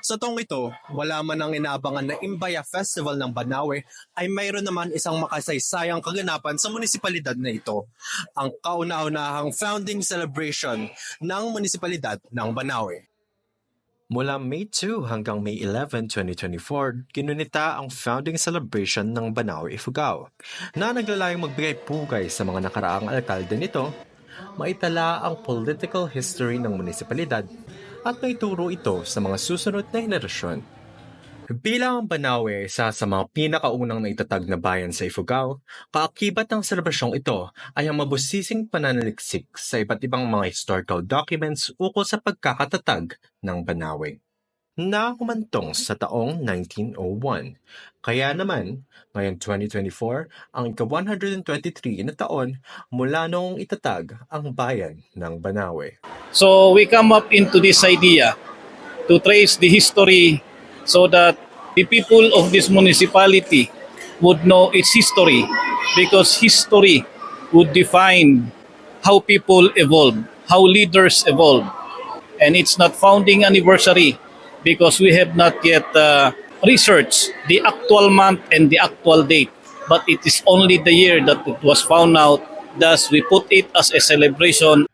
Sa taong ito, wala man ang inaabangan na Imbaya Festival ng Banawe ay mayroon naman isang makasaysayang kaganapan sa munisipalidad na ito. Ang kauna-unahang founding celebration ng munisipalidad ng Banawe. Mula May 2 hanggang May 11, 2024, ginunita ang founding celebration ng Banawe Ifugao na naglalayong magbigay pugay sa mga nakaraang alkalde nito, maitala ang political history ng munisipalidad at maituro ito sa mga susunod na henerasyon. Bilang ang Banawe, isa sa mga pinakaunang naitatag na bayan sa Ifugao, kaakibat ng selebrasyong ito ay ang mabusising pananaliksik sa iba't ibang mga historical documents ukol sa pagkakatatag ng Banawe na humantong sa taong 1901. Kaya naman, ngayon 2024, ang ika-123 na taon mula noong itatag ang bayan ng Banawe. So we come up into this idea to trace the history so that the people of this municipality would know its history because history would define how people evolve, how leaders evolve. And it's not founding anniversary because we have not yet uh, researched the actual month and the actual date. But it is only the year that it was found out. Thus, we put it as a celebration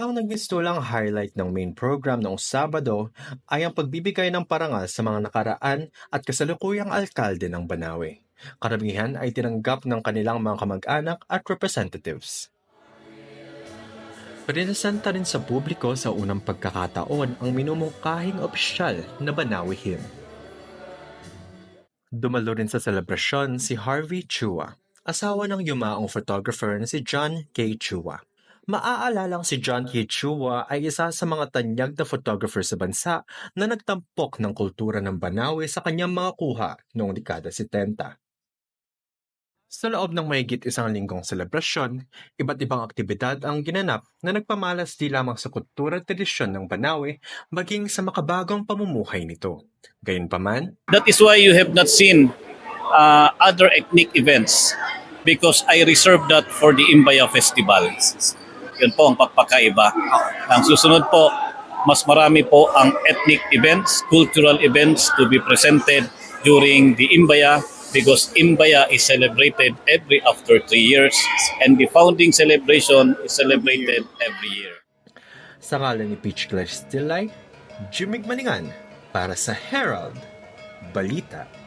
Ang nagmistulang highlight ng main program noong Sabado ay ang pagbibigay ng parangal sa mga nakaraan at kasalukuyang alkalde ng Banawe. Karamihan ay tinanggap ng kanilang mga kamag-anak at representatives. Prinesenta rin sa publiko sa unang pagkakataon ang minumungkahing opisyal na Banawe Hymn. Dumalo rin sa selebrasyon si Harvey Chua, asawa ng yumaong photographer na si John K. Chua. Maaalalang si John K. Chua ay isa sa mga tanyag na photographer sa bansa na nagtampok ng kultura ng Banawe sa kanyang mga kuha noong dekada 70. Sa loob ng mahigit isang linggong selebrasyon, iba't ibang aktibidad ang ginanap na nagpamalas di lamang sa kultura at tradisyon ng Banawe, maging sa makabagong pamumuhay nito. Gayunpaman, That is why you have not seen uh, other ethnic events because I reserved that for the Imbaya Festival. Yun po ang pagpakaiba. Ang susunod po, mas marami po ang ethnic events, cultural events to be presented during the Imbaya because Imbaya is celebrated every after three years and the founding celebration is celebrated every year. sa ngalan ni Peach Clash Stillay, Jimmy Maningan para sa Herald Balita.